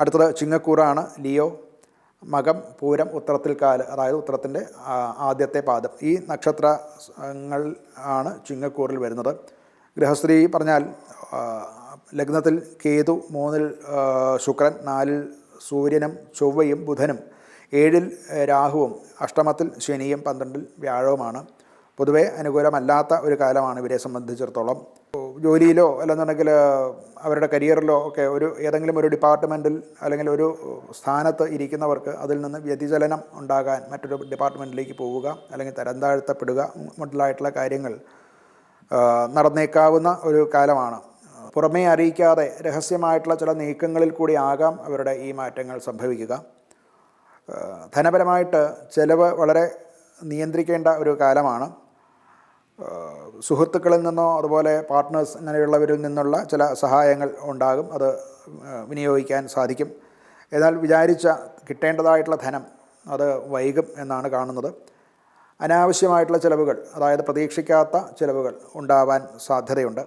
അടുത്തത് ചിങ്ങക്കൂറാണ് ലിയോ മകം പൂരം ഉത്തരത്തിൽ കാൽ അതായത് ഉത്തരത്തിന്റെ ആദ്യത്തെ പാദം. ഈ നക്ഷത്രങ്ങൾ ആണ് ചിങ്ങക്കൂറിൽ വരുന്നത്. ഗൃഹസ്ത്രീ പറഞ്ഞാൽ ലഗ്നത്തിൽ കേതു മൂന്നിൽ ശുക്രൻ നാലിൽ സൂര്യനും ചൊവ്വയും ബുധനും ഏഴിൽ രാഹുവും അഷ്ടമത്തിൽ ശനിയും പന്ത്രണ്ടിൽ വ്യാഴവുമാണ്. പൊതുവെ അനുകൂലമല്ലാത്ത ഒരു കാലമാണ് ഇവരെ സംബന്ധിച്ചിടത്തോളം. ജോലിയിലോ അല്ലെന്നുണ്ടെങ്കിൽ അവരുടെ കരിയറിലോ ഒക്കെ ഒരു ഏതെങ്കിലും ഒരു ഡിപ്പാർട്ട്മെന്റിൽ അല്ലെങ്കിൽ ഒരു സ്ഥാനത്ത് ഇരിക്കുന്നവർക്ക് അതിൽ നിന്ന് വ്യതിചലനം ഉണ്ടാകാൻ മറ്റൊരു ഡിപ്പാർട്ട്മെന്റിലേക്ക് പോവുക അല്ലെങ്കിൽ തരം താഴ്ത്തപ്പെടുക മുതലായിട്ടുള്ള കാര്യങ്ങൾ നടന്നേക്കാവുന്ന ഒരു കാലമാണ്. പുറമേ അറിയിക്കാതെ രഹസ്യമായിട്ടുള്ള ചില നീക്കങ്ങളിൽ കൂടി ആകാം അവരുടെ ഈ മാറ്റങ്ങൾ സംഭവിക്കുക. ധനപരമായിട്ട് ചിലവ് വളരെ നിയന്ത്രിക്കേണ്ട ഒരു കാലമാണ്. സുഹൃത്തുക്കളിൽ നിന്നോ അതുപോലെ പാർട്ട്നേഴ്സ് അങ്ങനെയുള്ളവരിൽ നിന്നുള്ള ചില സഹായങ്ങൾ ഉണ്ടാകും. അത് വിനിയോഗിക്കാൻ സാധിക്കും. എന്നാൽ വിചാരിച്ച കിട്ടേണ്ടതായിട്ടുള്ള ധനം അത് വൈകും എന്നാണ് കാണുന്നത്. അനാവശ്യമായിട്ടുള്ള ചിലവുകൾ അതായത് പ്രതീക്ഷിക്കാത്ത ചിലവുകൾ ഉണ്ടാവാൻ സാധ്യതയുണ്ട്.